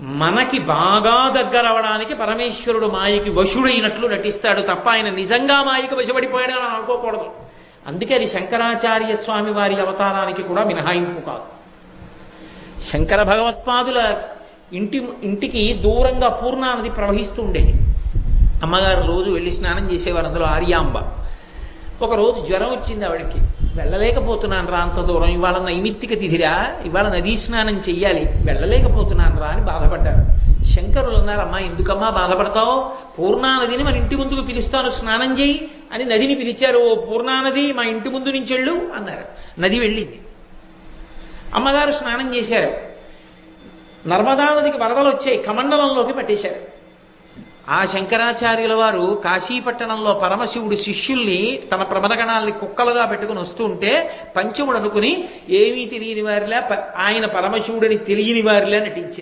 మనకి బాగా దగ్గరవడానికి పరమేశ్వరుడు మాయకి వశుడైనట్లు నటిస్తాడు తప్ప ఆయన నిజంగా మాయకి వశపడిపోయాడు అని అనుకోకూడదు. అందుకే అది శంకరాచార్య స్వామి వారి అవతారానికి కూడా మినహాయింపు కాదు. శంకర భగవత్పాదుల ఇంటి ఇంటికి దూరంగా పూర్ణానది ప్రవహిస్తూ ఉండేది అమ్మగారు రోజు వెళ్ళి స్నానం చేసేవారు అందులో ఆర్యాంబ. ఒక రోజు జ్వరం వచ్చింది ఆవిడకి. వెళ్ళలేకపోతున్నాను రా అంత దూరం ఇవాళ నైమిత్తిక తిథిరా ఇవాళ నదీ స్నానం చెయ్యాలి వెళ్ళలేకపోతున్నాను శంకరులు ఎందుకమ్మా బాధపడతావు? పూర్ణానదిని మన ఇంటి ముందుకు పిలుస్తాను స్నానం చేయి అని నదిని పిలిచారు. ఓ పూర్ణానది మా ఇంటి ముందు నుంచి వెళ్ళు అన్నారు. నది వెళ్ళింది. అమ్మగారు స్నానం చేశారు. నర్మదా నదికి వరదలు వచ్చాయి కమండలంలోకి పట్టేశారు. ఆ శంకరాచార్యుల వారు కాశీపట్టణంలో పరమశివుడి శిష్యుల్ని తన ప్రమదగణాల్ని కుక్కలుగా పెట్టుకుని వస్తూ ఉంటే పంచముడు అనుకుని ఏమీ తెలియని వారిలా ఆయన పరమశివుడిని తెలియని వారిలా నటించారు